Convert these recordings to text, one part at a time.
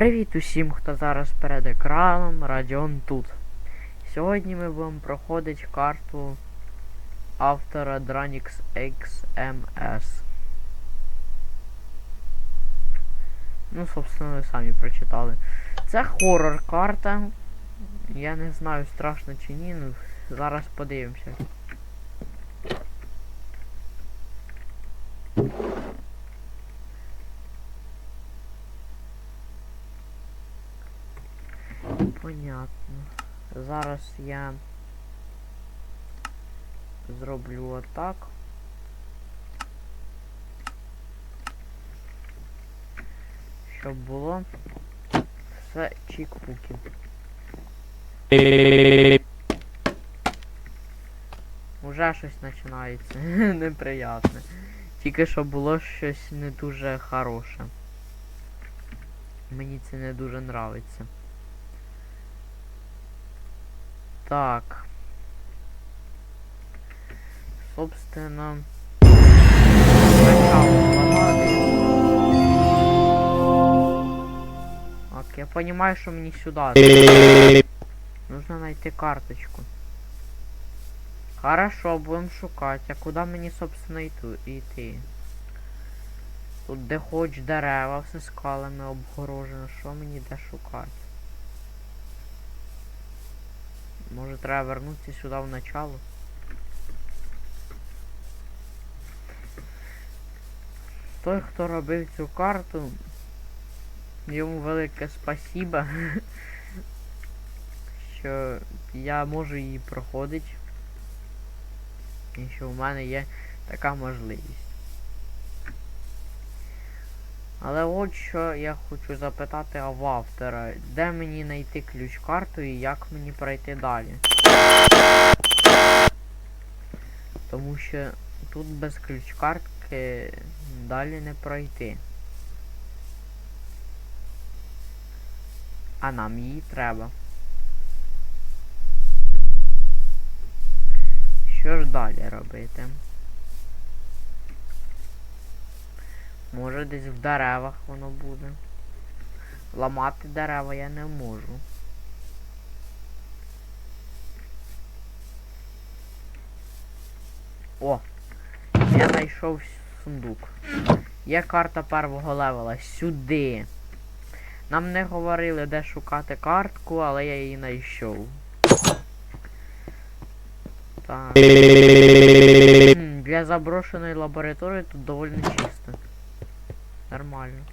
Привіт усім, хто зараз перед екраном, Радіон тут. Сьогодні ми будемо проходити карту автора Dranix XMS. Ну, собственно, ви самі прочитали. Це хоррор карта. Я не знаю, страшно чи ні, ну зараз подивимося. Понятно. Зараз я зроблю отак. Щоб було все чік-пуки. Уже щось починається. Неприятне. Тільки що було щось не дуже хороше. Мені це не дуже нравиться. Так. Собственно. Так, я понимаю, что мне сюда. Нужно найти карточку. Хорошо, будем шукать. А куда мені, собственно, йти? Тут де хоч дерева, все скалами обгорожено. Що мені де шукати? Може треба вернутися сюди в начало? Той, хто робив цю карту, йому велике спасіба, що я можу її проходити. І що в мене є така можливість. Але от що я хочу запитати в автора, де мені знайти ключ карту і як мені пройти далі. Тому що тут без ключ картки далі не пройти. А нам її треба. Що ж далі робити? Може десь в деревах воно буде. Ламати дерева я не можу. О! Я знайшов сундук. Є карта первого левела. Сюди. Нам не говорили, де шукати картку, але я її знайшов. Так. Для заброшеної лабораторії тут доволі чисто. Нормально.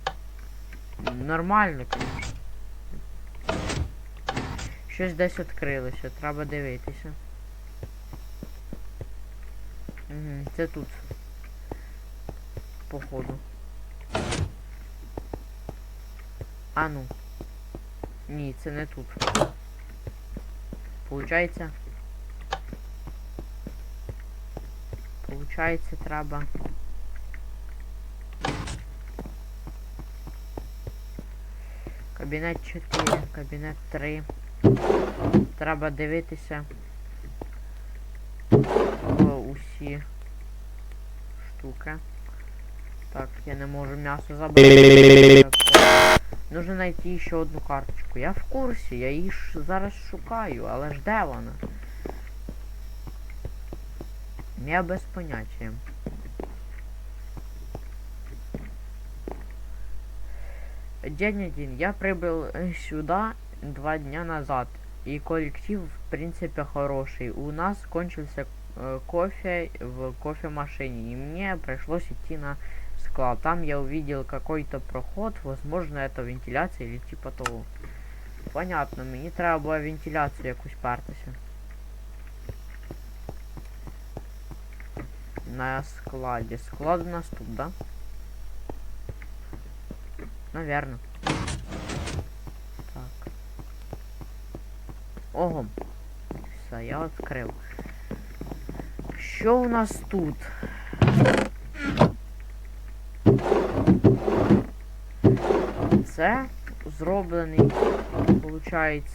Нормально, конечно. Щось десь відкрилося, треба дивитися. Угу, це тут. Походу. А ну. Ні, це не тут. Получається. Получається, треба. Кабінет 4, кабінет 3. Треба дивитися усі штуки. Так, я не можу м'ясо забрати. Нужно знайти ще одну карточку. Я в курсі, я її ш зараз шукаю, але ж де вона? Я без поняття. День один. Я прибыл э, сюда два дня назад. И коллектив, в принципе, хороший. У нас кончился э, кофе в кофемашине. И мне пришлось идти на склад. Там я увидел какой-то проход. Возможно, это вентиляция или типа того. Понятно, мені треба була вентиляцію якусь партися. На складі. Склад у нас тут, да? Наверно. Так. Ого. Все, я відкрив. Що у нас тут? Це зроблений, виходить.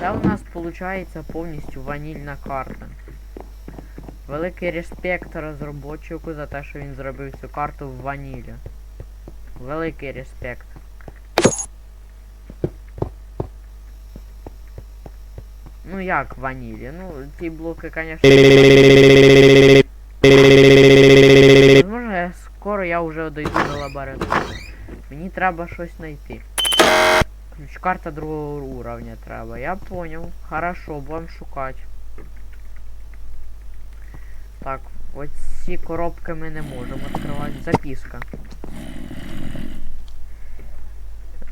Це у нас виходить повністю ванільна карта. Великий респект розробочику за те, що він зробив цю карту в ванілі. великий респект. Ну як ванілі? Ну, ті блоки, конечно. Возможно, скоро я вже дойду до лабораторії. Мені треба щось знайти. Ключ-карта другого уровня треба. Я понял. Хорошо, будем шукати. Так, ось ці коробки ми не можемо відкривати. Записка.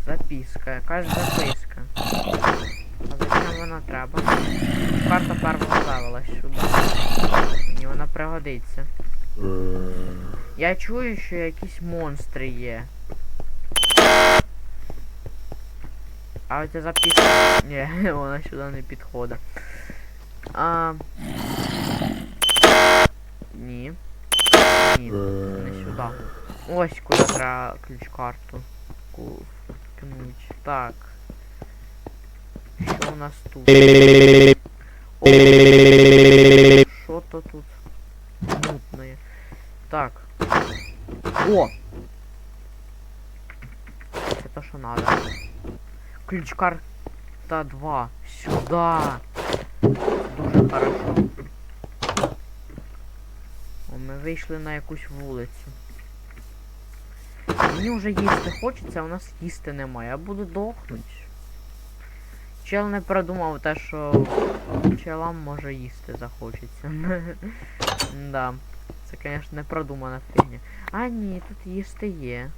Записка, якась записка. А зачем вона треба? Карта першого левела сюди. Мені вона пригодиться. Я чую, що якісь монстри є. А оця записка. Ні, вона сюди не підходить. А... Ні. Ні, не сюди. Ось куди треба ключ-карту. вткнуть. Так. Що у нас тут? О, Що то тут? Мутне. Так. О! Це то, що надо. Ключ карта 2. Сюда. Дуже хорошо. О, ми вийшли на якусь вулицю. Мені вже їсти хочеться, а у нас їсти немає. Я буду дохнуть. Чел не продумав те, що челам може їсти захочеться. да. Це, звісно, не продумана фігня. А ні, тут їсти є.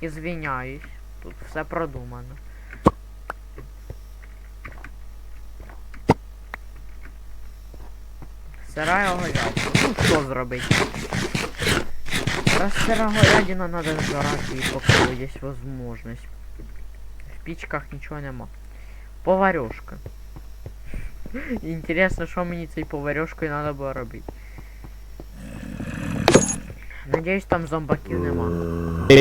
І звіняюсь. Тут все продумано. Сирая говядина. Ну що зробити? Раз сира говядина надо жрати і поки є возможность. В пічках нічого нема. Поварюшка. Інтересно, що мені цією поварюшкою треба було робити. Надіюсь, там зомбаків нема. А,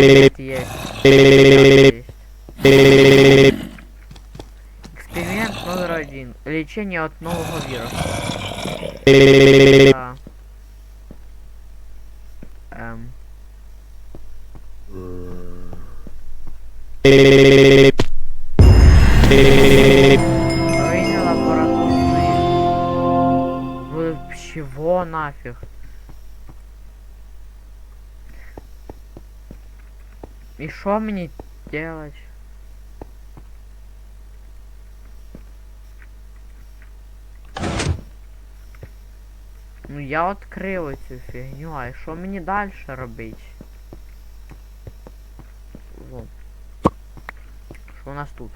нет, есть. Есть. Эксперимент номер один. Лечение от нового вируса. Да. Эм. Строение лабораторной. Вы чего нафиг? И что мне делать? Ну я відкрив цю фігню, а що мені далі робити? Во. Що у нас тут?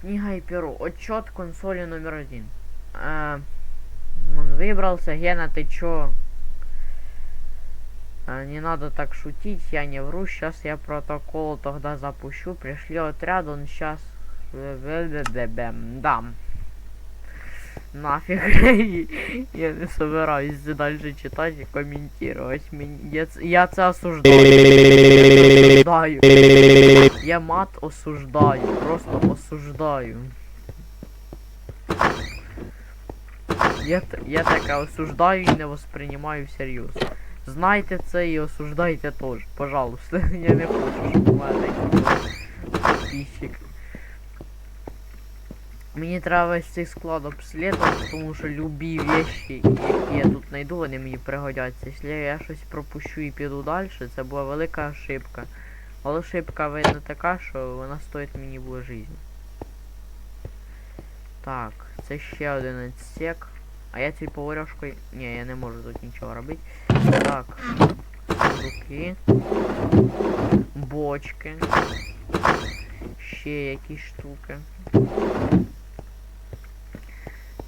Книга и перо. Отчет консоли номер один. Э, он выбрался. Гена, ты чё? А, Не надо так шутить, я не вру. Сейчас я протокол тогда запущу. Пришли отряд, он сейчас... Да. Нафиг. я не собираюсь дальше читать и комментировать. Мен- Я, я це осуждаю. Я. Мат осуждаю. Просто осуждаю. Я, я таке осуждаю і не восприймаю всерйоз. Знайте це і осуждайте теж, пожалуйста. Я не хочу, щоб у мене такий підписчик. Мені треба весь цей склад обслідувати, тому що любі вещі, які я тут знайду, вони мені пригодяться. Якщо я щось пропущу і піду далі, це була велика ошибка. Але ошибка видно така, що вона стоїть мені буде життя. Так, це ще один отсек. А я цією поварьошкою... Ні, я не можу тут нічого робити. Так. Руки. Бочки. Ще якісь штуки.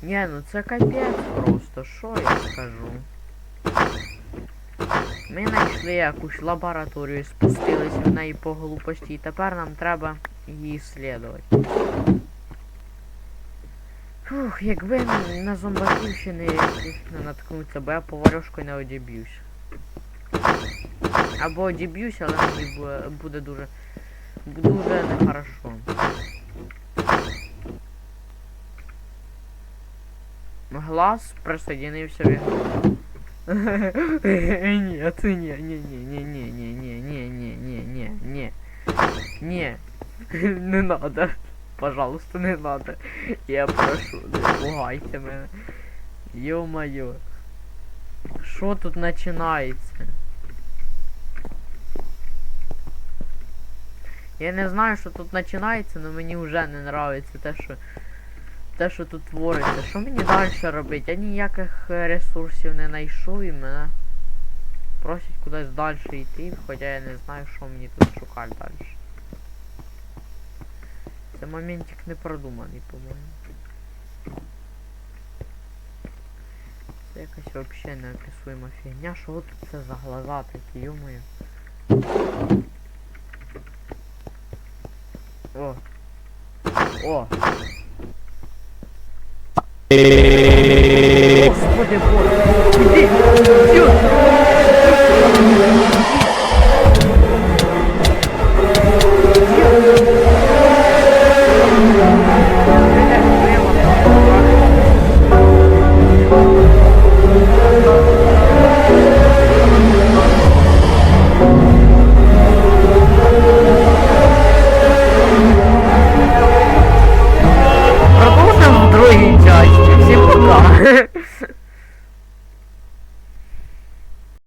Ні, ну це капець просто, що я скажу. Ми знайшли якусь лабораторію, спустилися в неї по глупості, і тепер нам треба її слідувати. Фух, якби на- зомбаків ще не, не наткнуться, бо я поварьошкою не одіб'юсь. Або одіб'юсь, але мені буде дуже дуже нехорошо. Глаз присоединився в ігру. Ні, це ні, ні, ні, ні, ні, ні, ні, ні, ні, ні, ні, ні. Ні. Не надо. Пожалуйста, не надо. Я прошу, не пугайте мене. Ё-моё. Що тут починається? Я не знаю, що тут починається, але мені вже не нравиться те, що те, що тут твориться. Що мені далі робити? Я ніяких е, ресурсів не знайшов і мене просять кудись далі йти, хоча я не знаю, що мені тут шукати далі. Це моментик не продуманий, по-моєму. Це якась взагалі неописуема фігня. Що тут це за глаза такі, йомою? О. О. Е, е, е, Господи Боже, иди, идет.